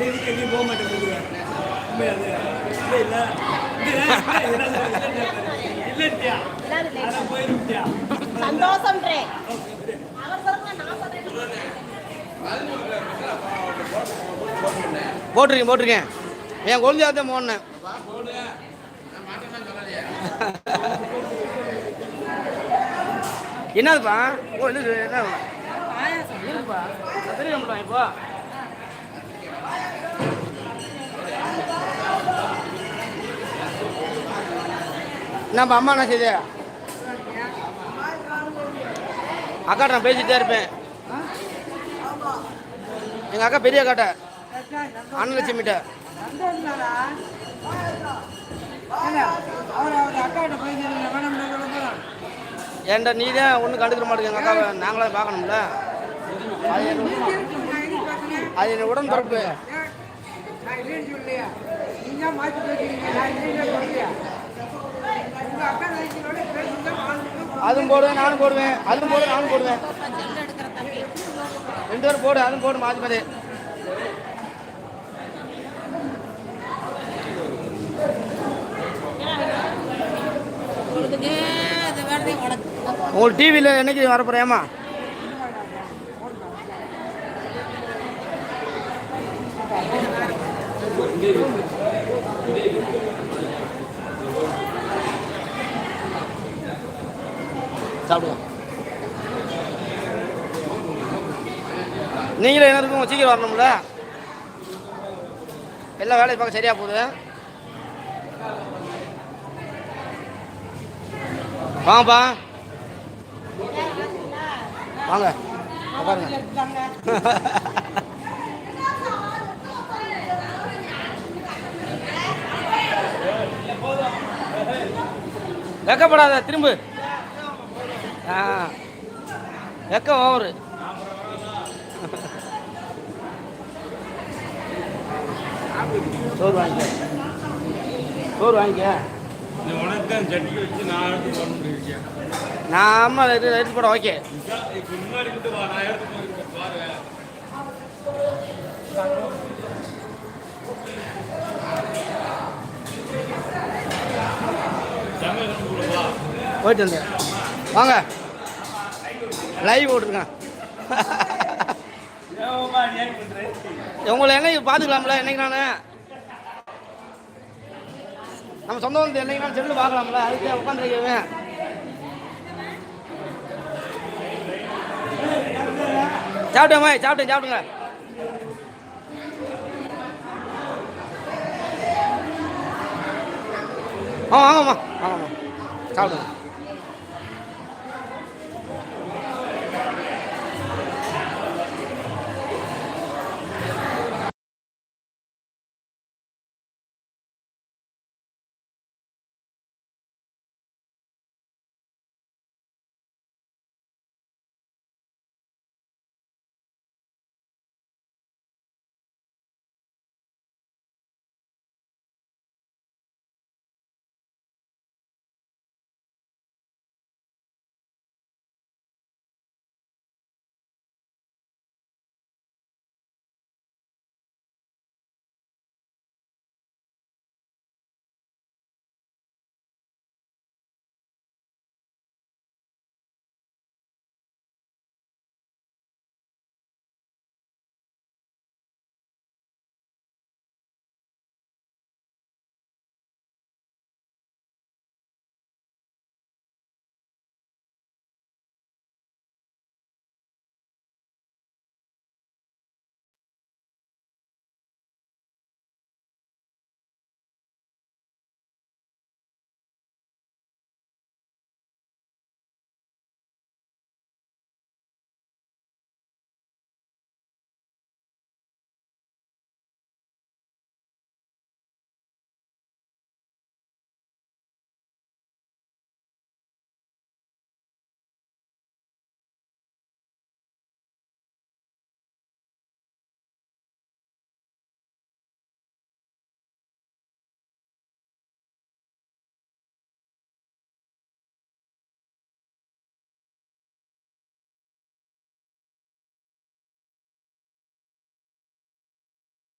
இதுக்கு எங்கேயும் போக மாட்டேங்குது உண்மையா அது இல்லை இல்லை இல்லையா அதான் போயிருக்கியா சந்தோஷம்ன்றே அவர் போட்டிருக்கேன் என் தான் போனேன் என்னதுப்பா ஓ என்ன நம்ம என்னப்பா அம்மா என்ன செய்யுது? அக்காட்ட நான் பேசிட்டே இருப்பேன். எங்கள் அக்கா பெரிய அக்காட்ட அன்னலட்சுமிட்ட. ஏன்டா நீ தான் ஒன்றும் கண்டுக்கிற மாட்டேங்க எங்கள் அக்காவை நாங்களே பார்க்கணும்ல? அது என்ன அது என்ன உடன்பிறப்பு அதுவும் போடுவேன் நானும் போடுவேன். அதுவும் போடுவேன் நானும் போடுவேன். ரெண்டு பேரும் போடு அதுவும் போடு மாற்றி மாற்றி உங்களுக்கு டிவியில் என்னைக்கு வரப்போறேம்மா? சாப்பிடுவோம். நீங்களும் என்ன இருக்கும்? சீக்கிரம் வரணும்ல? எல்லா வேலையும் பார்க்க சரியாக போகுது. வாங்கப்பா. வாங்க. உட்காருங்க. வெக்கப்படாத திரும்ப. ஆ. வெக்க ஓவரு. சோறு வாங்கிக்க. சோறு வாங்கிக்க. நான் எடுத்து எடுத்து போட ஓகே. போயிட்டு வந்தேன் வாங்க. லைவ் போட்டிருக்கேன் உங்களை என்னைக்கு பார்த்துக்கலாம்ல? என்னைக்கு நான்? நம்ம சொந்த வந்து என்னைக்கு நான் செல்லு பார்க்கலாம்ல? அதுக்கு உட்காந்துருக்கேன் சாப்பிட்டேம்மா சாப்பிட்டேன் சாப்பிடுங்க ஆ வாங்கம்மா. வாங்கம்மா. சாப்பிடுங்க.